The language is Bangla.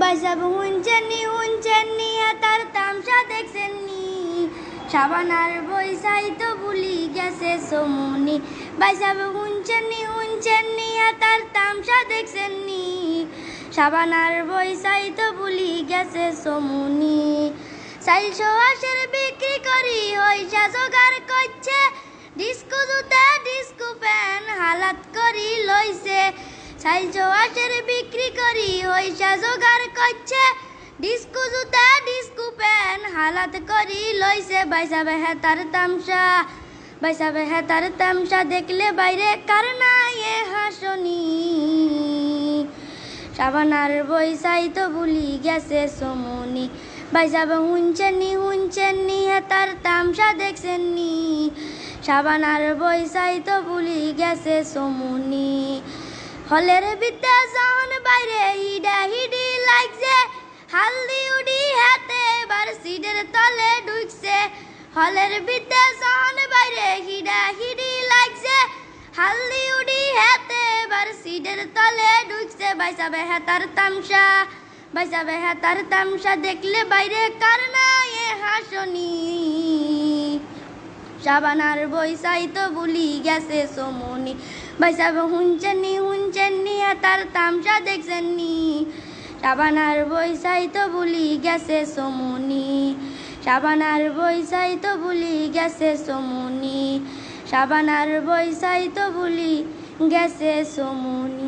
বাইসাব হুনছেননি হুনছেননি তার তামসা দেখছেননি। সাবানার বৈশাই তো ভুলি গেছে সমুনি। বাইসাব হুনছেননি হুনছেননি তার তামসা দেখছেননি। সাবানার বৈশাই তো ভুলি গেছে সমুনি। চাইশো আশের বিক্রি করি হইসা জোগাড় করছে। ডিস্কো জুতা, ডিস্কো প্যান হালাত করি লইছে। চাইশো আশের করি হইসা জোগাড় করছে। ডিস্কো জুতা, ডিস্কো প্যান হালাত করি লইছে। বাইসা বেহে তার তামসা, বাইসা বেহে তার তামসা। দেখলে বাইরে কার নাই এ হাসনি। সাবানার বৈশাই তো ভুলি গেছে সমনি। বাইসাবে হুনছেননি হুনছেননি তার তামসা দেখছেননি। সাবানার বৈশাই তো ভুলি গেছে সমনি। হলের বিদ্যা বাইরে হিডা হিডি লাগছে। হালদি উডি হাতে এবার সিডের তলে ঢুকছে। হলের ভিতরে যখন বাইরে হিডা হিডি লাগছে। হালদি উডি হাতে এবার সিডের তলে ঢুকছে। বাইসাবে হাতার তামসা, বাইসাবে হাতার তামসা দেখলে বাইরে কার না এ হাসনি। সাবানার বৈশাই তো ভুলি গেছে সমনি। বাইসাবে হুনছেননি তার তামসা দেখছেন নি সাবানার বৈশাই তো ভুলি গেছে সমুনি। সাবানার বৈশাই তো ভুলি গেছে সমুনি। সাবানার বৈশাই তো ভুলি গেছে সমনি।